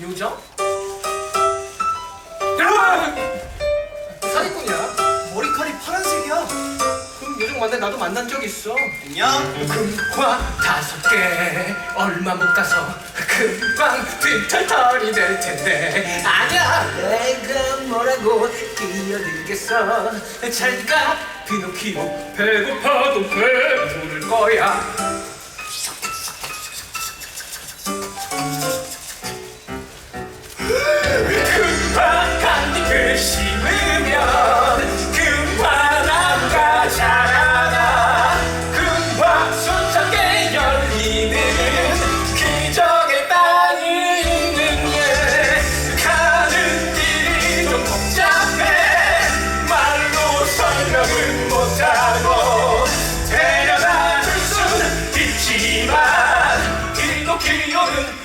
요정? 야! 사기꾼이야. 머리칼이 파란색이야. 그럼 요정 만나 나도 만난 적 있어. 안녕. 금과 다섯 개 얼마 못 가서 금방 빈털털이 될 텐데 아니야 내가 뭐라고 끼어들겠어 잘가 피노키오 배고파도 배부를 거야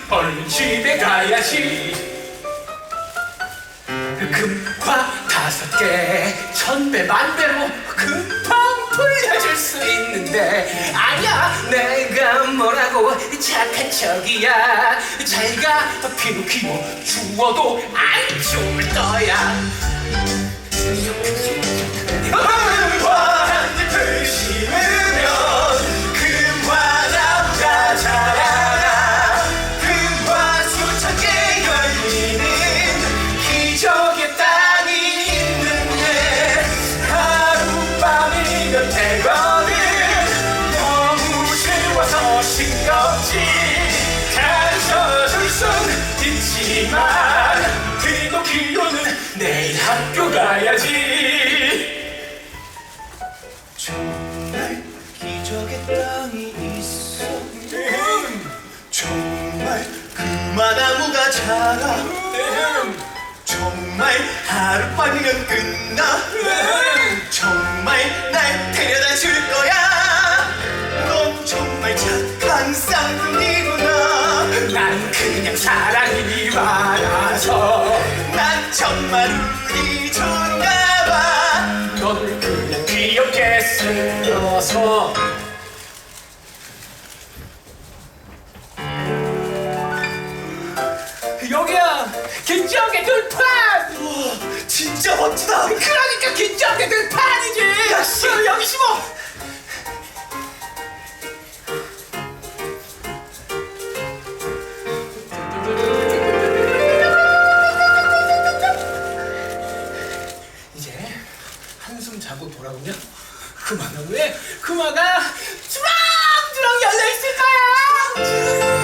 얼른 집에 가야지. 금과 다섯 개 천배 만배로 금방 돌려줄 수 있는데. 아니야 내가 뭐라고 착한 척이야. 잘가 피노키오 주워도 안 좋을 거야 싱겁지 가르쳐줄 순 있지만 피노키오는 내일 학교 가야지 정말 기적의 땅이 있어. 정말 금화나무가 자라. 정말 하룻밤이면 끝나. 정 정말 운이 좋 금화가 주렁주렁 열려 있을 거야.